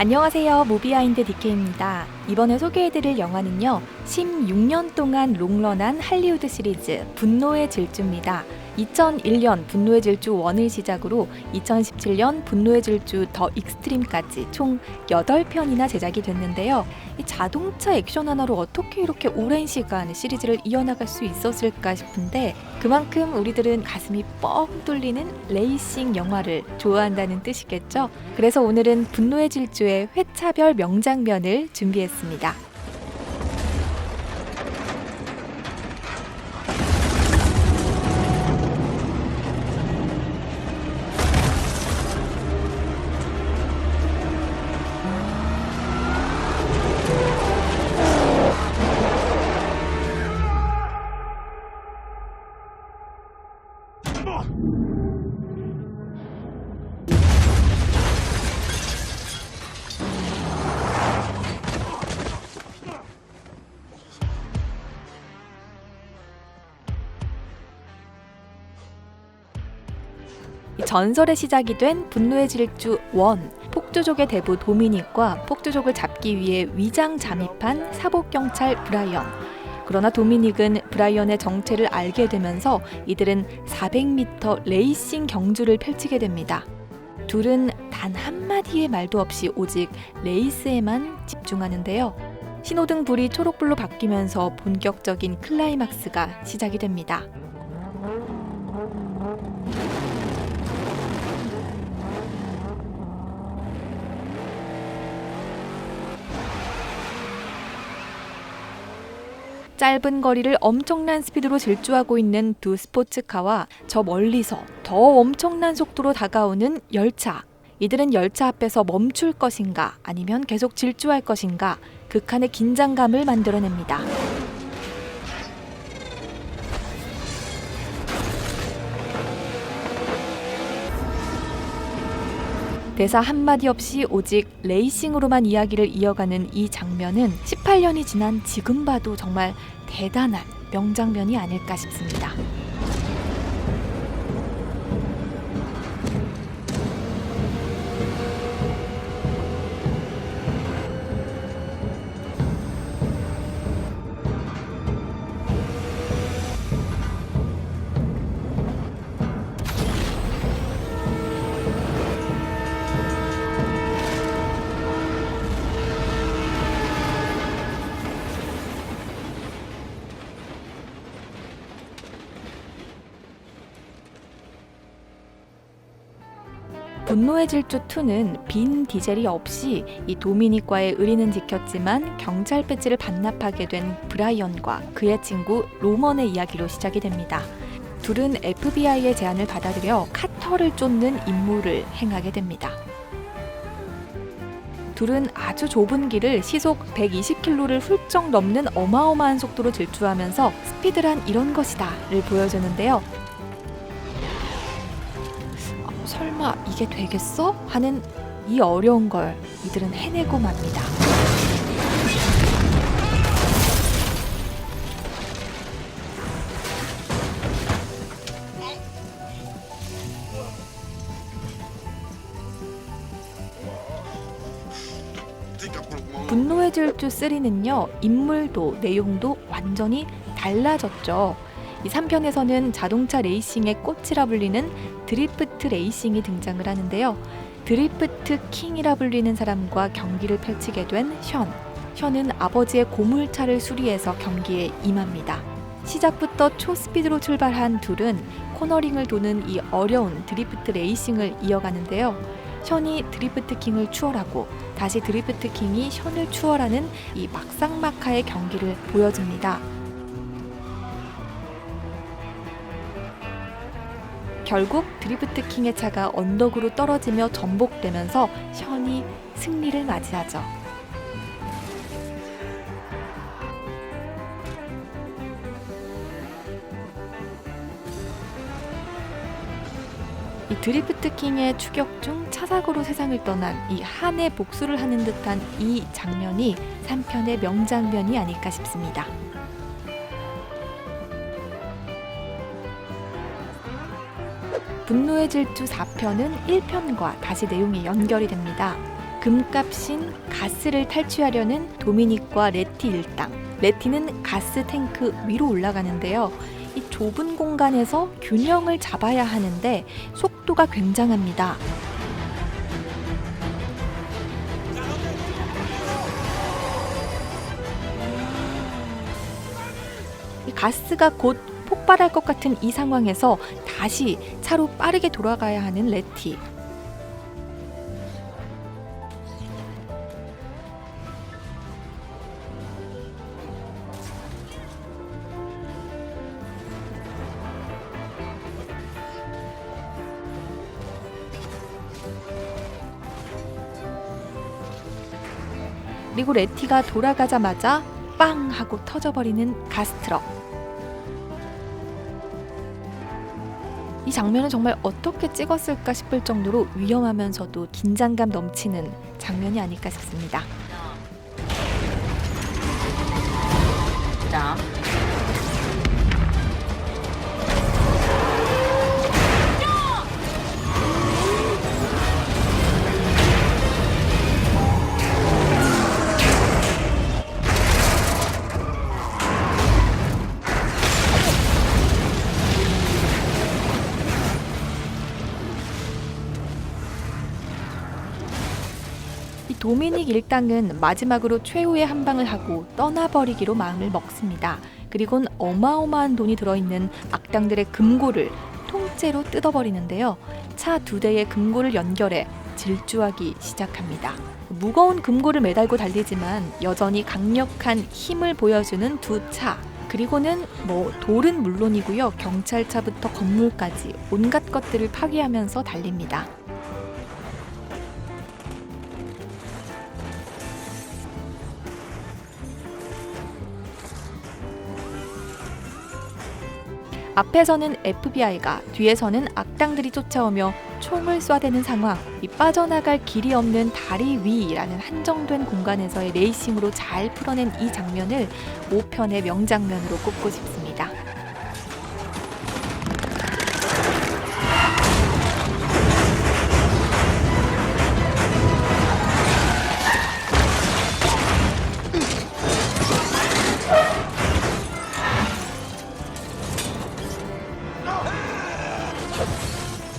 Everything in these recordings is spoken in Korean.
안녕하세요. 무비아인드 DK입니다. 이번에 소개해드릴 영화는요. 16년 동안 롱런한 할리우드 시리즈 분노의 질주입니다. 2001년 분노의 질주 1을 시작으로 2017년 분노의 질주 더 익스트림까지 총 8편이나 제작이 됐는데요. 이 자동차 액션 하나로 어떻게 이렇게 오랜 시간 시리즈를 이어나갈 수 있었을까 싶은데 그만큼 우리들은 가슴이 뻥 뚫리는 레이싱 영화를 좋아한다는 뜻이겠죠. 그래서 오늘은 분노의 질주의 회차별 명장면을 준비했습니다. 이 전설의 시작이 된 분노의 질주 1 폭주족의 대부 도미닉과 폭주족을 잡기 위해 위장 잠입한 사복 경찰 브라이언 그러나 도미닉은 브라이언의 정체를 알게 되면서 이들은 400m 레이싱 경주를 펼치게 됩니다. 둘은 단 한마디의 말도 없이 오직 레이스에만 집중하는데요. 신호등 불이 초록불로 바뀌면서 본격적인 클라이막스가 시작이 됩니다. 짧은 거리를 엄청난 스피드로 질주하고 있는 두 스포츠카와 저 멀리서 더 엄청난 속도로 다가오는 열차. 이들은 열차 앞에서 멈출 것인가 아니면 계속 질주할 것인가 극한의 긴장감을 만들어냅니다. 대사 한마디 없이 오직 레이싱으로만 이야기를 이어가는 이 장면은 18년이 지난 지금 봐도 정말 대단한 명장면이 아닐까 싶습니다. 분노의 질주 2는 빈 디젤이 없이 이 도미닉과의 의리는 지켰지만 경찰 배지를 반납하게 된 브라이언과 그의 친구 로먼의 이야기로 시작이 됩니다. 둘은 FBI의 제안을 받아들여 카터를 쫓는 임무를 행하게 됩니다. 둘은 아주 좁은 길을 시속 120km를 훌쩍 넘는 어마어마한 속도로 질주하면서 스피드란 이런 것이다를 보여주는데요. 설마 이게 되겠어? 하는 이 어려운 걸 이들은 해내고 맙니다. 분노의 질주 3는요 인물도 내용도 완전히 달라졌죠. 이 3편에서는 자동차 레이싱의 꽃이라 불리는 드리프트 레이싱이 등장을 하는데요. 드리프트 킹이라 불리는 사람과 경기를 펼치게 된 션. 션은 아버지의 고물차를 수리해서 경기에 임합니다. 시작부터 초스피드로 출발한 둘은 코너링을 도는 이 어려운 드리프트 레이싱을 이어가는데요. 션이 드리프트 킹을 추월하고 다시 드리프트 킹이 션을 추월하는 이 막상막하의 경기를 보여줍니다. 결국 드리프트 킹의 차가 언덕으로 떨어지며 전복되면서 션이 승리를 맞이하죠. 이 드리프트 킹의 추격 중 차사고로 세상을 떠난 이 한의 복수를 하는 듯한 이 장면이 3편의 명장면이 아닐까 싶습니다. 분노의 질주 4편은 1편과 다시 내용이 연결이 됩니다. 금값인 가스를 탈취하려는 도미닉과 레티 일당. 레티는 가스 탱크 위로 올라가는데요. 이 좁은 공간에서 균형을 잡아야 하는데 속도가 굉장합니다. 이 가스가 곧 폭발할 것 같은 이 상황에서 다시 차로 빠르게 돌아가야 하는 레티. 그리고 레티가 돌아가자마자 빵 하고 터져버리는 가스트럭. 이 장면은 정말 어떻게 찍었을까 싶을 정도로 위험하면서도 긴장감 넘치는 장면이 아닐까 싶습니다. 자, 도미닉 일당은 마지막으로 최후의 한 방을 하고 떠나버리기로 마음을 먹습니다. 그리곤 어마어마한 돈이 들어있는 악당들의 금고를 통째로 뜯어버리는데요. 차 두 대의 금고를 연결해 질주하기 시작합니다. 무거운 금고를 매달고 달리지만 여전히 강력한 힘을 보여주는 두 차. 그리고는 뭐 돌은 물론이고요. 경찰차부터 건물까지 온갖 것들을 파괴하면서 달립니다. 앞에서는 FBI가 뒤에서는 악당들이 쫓아오며 총을 쏴대는 상황. 이 빠져나갈 길이 없는 다리 위라는 한정된 공간에서의 레이싱으로 잘 풀어낸 이 장면을 5편의 명장면으로 꼽고 싶습니다.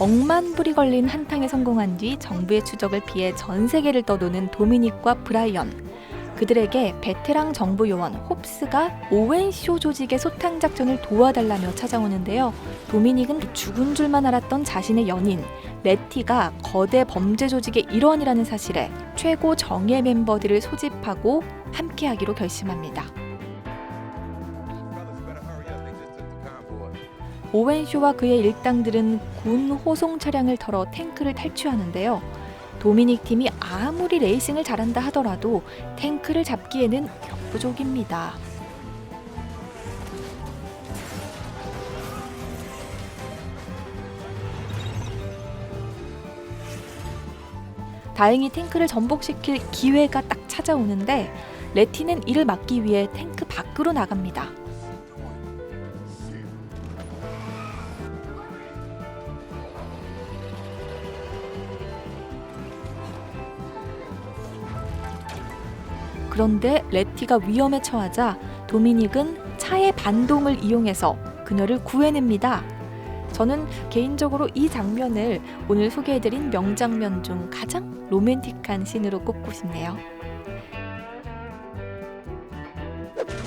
억만 불이 걸린 한탕에 성공한 뒤 정부의 추적을 피해 전 세계를 떠도는 도미닉과 브라이언. 그들에게 베테랑 정부 요원 홉스가 오웬쇼 조직의 소탕 작전을 도와달라며 찾아오는데요. 도미닉은 죽은 줄만 알았던 자신의 연인 레티가 거대 범죄 조직의 일원이라는 사실에 최고 정예 멤버들을 소집하고 함께하기로 결심합니다. 오웬쇼와 그의 일당들은 군 호송 차량을 털어 탱크를 탈취하는데요. 도미닉 팀이 아무리 레이싱을 잘한다 하더라도 탱크를 잡기에는 역부족입니다. 다행히 탱크를 전복시킬 기회가 딱 찾아오는데 레티는 이를 막기 위해 탱크 밖으로 나갑니다. 그런데 레티가 위험에 처하자 도미닉은 차의 반동을 이용해서 그녀를 구해냅니다. 저는 개인적으로 이 장면을 오늘 소개해드린 명장면 중 가장 로맨틱한 씬으로 꼽고 싶네요.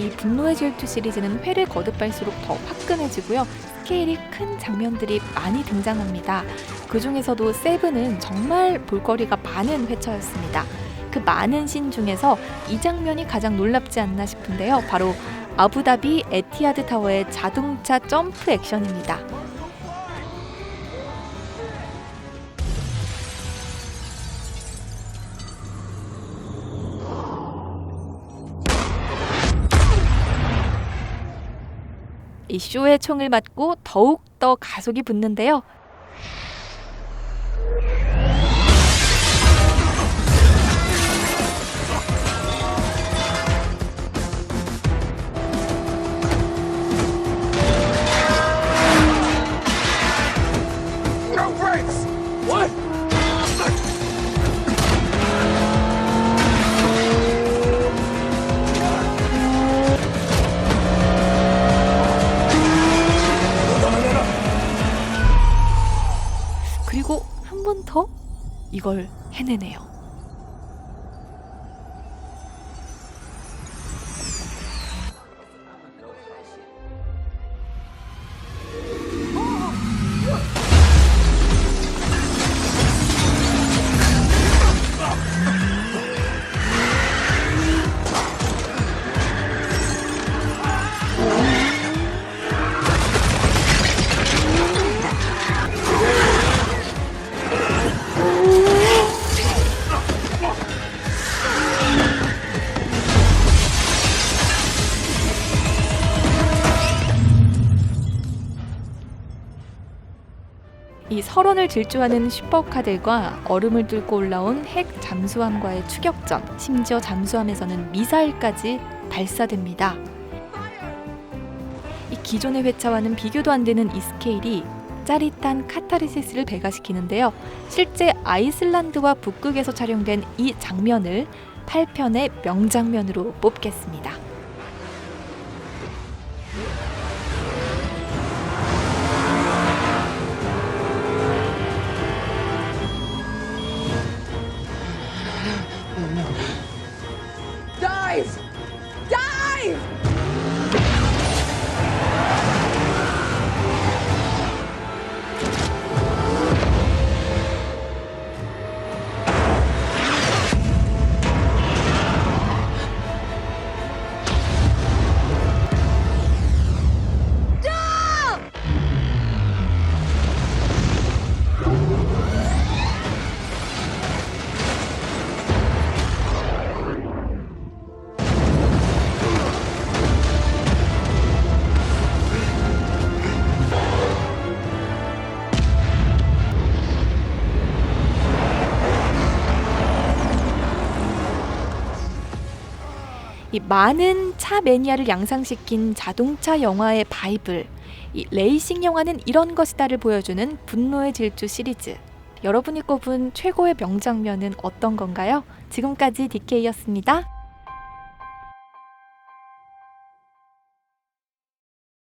이 분노의 질투 시리즈는 회를 거듭할수록 더 화끈해지고요. 스케일이 큰 장면들이 많이 등장합니다. 그 중에서도 세븐은 정말 볼거리가 많은 회차였습니다. 그 많은 신 중에서 이 장면이 가장 놀랍지 않나 싶은데요. 바로 아부다비 에티하드 타워의 자동차 점프 액션입니다. 이 쇼의 총을 맞고 더욱 더 가속이 붙는데요. 해내네요. 설원을 질주하는 슈퍼카들과 얼음을 뚫고 올라온 핵 잠수함과의 추격전, 심지어 잠수함에서는 미사일까지 발사됩니다. 이 기존의 회차와는 비교도 안 되는 이 스케일이 짜릿한 카타르시스를 배가시키는데요. 실제 아이슬란드와 북극에서 촬영된 이 장면을 8편의 명장면으로 뽑겠습니다. 이 많은 차 매니아를 양상시킨 자동차 영화의 바이블. 이 레이싱 영화는 이런 것이다를 보여주는 분노의 질주 시리즈. 여러분이 꼽은 최고의 명장면은 어떤 건가요? 지금까지 DK였습니다.